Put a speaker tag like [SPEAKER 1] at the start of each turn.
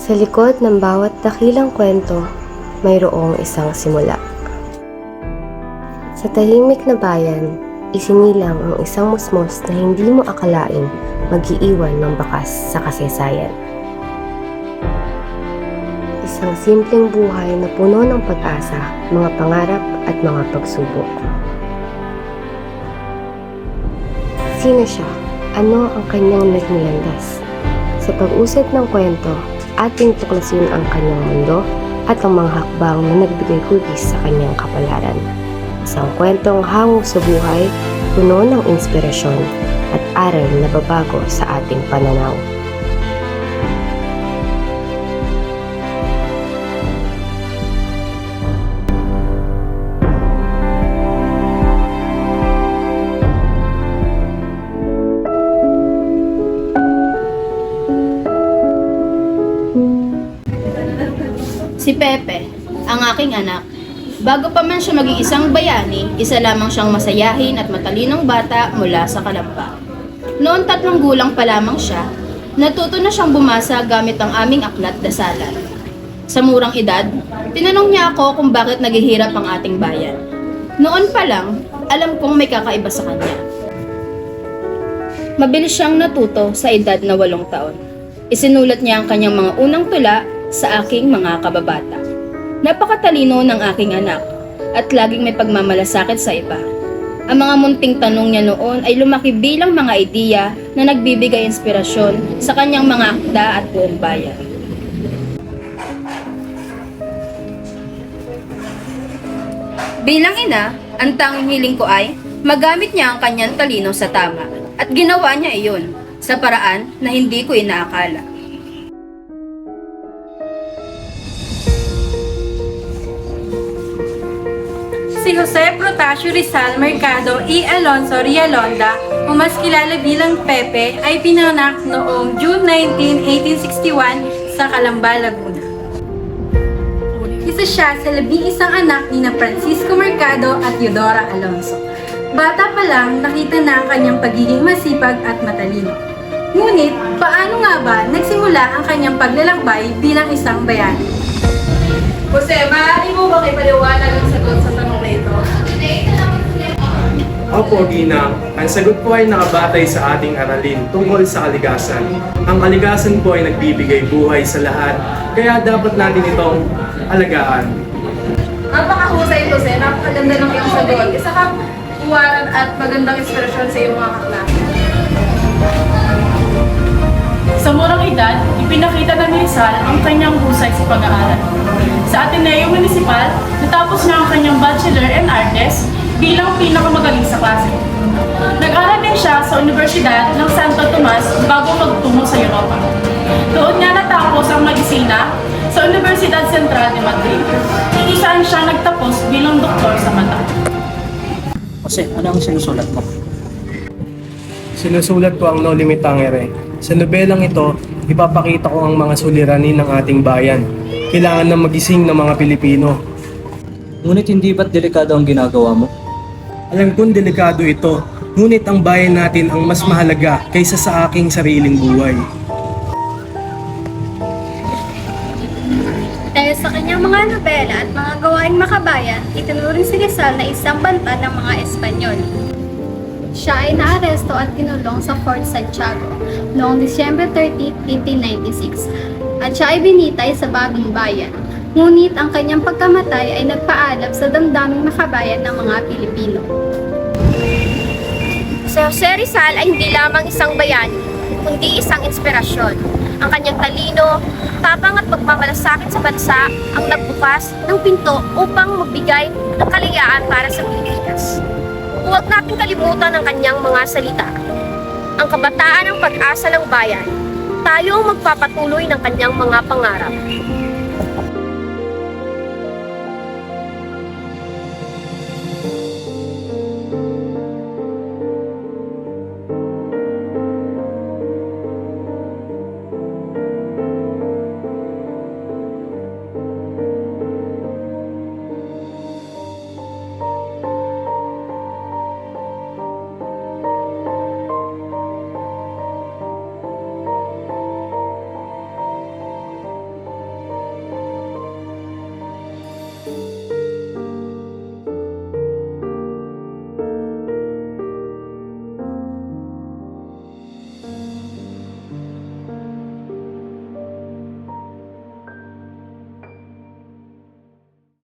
[SPEAKER 1] Sa likod ng bawat dakilang kwento, mayroong isang simula. Sa tahimik na bayan, isinilang ang isang musmos na hindi mo akalain mag-iiwan ng bakas sa kasaysayan. Isang simpleng buhay na puno ng pag-asa, mga pangarap at mga pagsubok. Sino siya? Ano ang kanyang naging landas? Sa pag-usad ng kwento, ating tuklasin ang kanyang mundo at ang mga hakbang na nagbigay hugis sa kanyang kapalaran. Isang kwentong hango sa buhay, puno ng inspirasyon at aral na babago sa ating pananaw.
[SPEAKER 2] Si Pepe, ang aking anak. Bago pa man siya maging isang bayani, isa lamang siyang masayahin at matalinong bata mula sa Kalamba. Noon tatlong gulang pa lamang siya, natuto na siyang bumasa gamit ang aming aklat dasalan. Sa murang edad, tinanong niya ako kung bakit naghihirap ang ating bayan. Noon pa lang, alam kong may kakaiba sa kanya. Mabilis siyang natuto sa edad na walong taon. Isinulat niya ang kanyang mga unang tula sa aking mga kababata. Napakatalino ng aking anak at laging may pagmamalasakit sa iba. Ang mga munting tanong niya noon ay lumaki bilang mga ideya na nagbibigay inspirasyon sa kanyang mga akda at buong bayan. Bilang ina, ang tanging hiling ko ay magamit niya ang kanyang talino sa tama at ginawa niya iyon sa paraan na hindi ko inaakala.
[SPEAKER 3] Si Jose Protasio Rizal Mercado E. Alonso Rialonda, o mas kilala bilang Pepe, ay pinanganak noong June 19, 1861 sa Calamba, Laguna. Isa siya sa labing isang anak ni na Francisco Mercado at Eudora Alonso. Bata pa lang, nakita na ang kanyang pagiging masipag at matalino. Ngunit, paano nga ba nagsimula ang kanyang paglalakbay bilang isang bayani?
[SPEAKER 4] Jose, maaari mo bang ipaliwanag ang sagot sa
[SPEAKER 5] Opo, Ginang. Ang sagot po ay nakabatay sa ating aralin tungkol sa kaligasan. Ang kaligasan po ay nagbibigay buhay sa lahat, kaya dapat natin itong alagaan.
[SPEAKER 4] Napakahusay, Jose. Napakaganda ng iyong sagot. Isa kang uwaran at magandang inspirasyon sa iyong mga kaklase.
[SPEAKER 6] Sa murang edad, ipinakita na ni Rizal ang kanyang husay sa pag-aaral. Sa Ateneo Municipal, natapos niya ang kanyang Bachelor in Artes bilang pinakamagaling sa klase. Nag-aral din siya sa Universidad ng Santo Tomas bago magtungo sa Europa. Doon niya natapos ang medisina sa Universidad Central de Madrid. Iisaan siya nagtapos bilang doktor sa mata.
[SPEAKER 7] Kasi ano ang sinusulat mo?
[SPEAKER 5] Sinusulat ko ang No Limit Tangere. Sa nobelang ito, ipapakita ko ang mga suliranin ng ating bayan. Kailangan na magising ng mga Pilipino.
[SPEAKER 7] Ngunit hindi ba't delikado ang ginagawa mo?
[SPEAKER 5] Alam kong delikado ito, ngunit ang bayan natin ang mas mahalaga kaysa sa aking sariling buhay.
[SPEAKER 8] Dahil sa kanyang mga nobela at mga gawaing makabayan, itinuring si Rizal na isang banta ng mga Espanyol. Siya ay naaresto at kinulong sa Fort Santiago noong Disyembre 30, 1896 at siya ay binitay sa Bagong Bayan. Ngunit ang kanyang pagkamatay ay nagpaalab sa damdaming makabayan ng mga Pilipino. Si Jose Rizal ay hindi lamang isang bayani, kundi isang inspirasyon. Ang kanyang talino, tapang at pagmamalasakit sa bansa ang nagbukas ng pinto upang magbigay ng kalayaan para sa Pilipinas. Huwag natin kalimutan ang kanyang mga salita. Ang kabataan ang pag-asa ng bayan. Tayo ang magpapatuloy ng kanyang mga pangarap.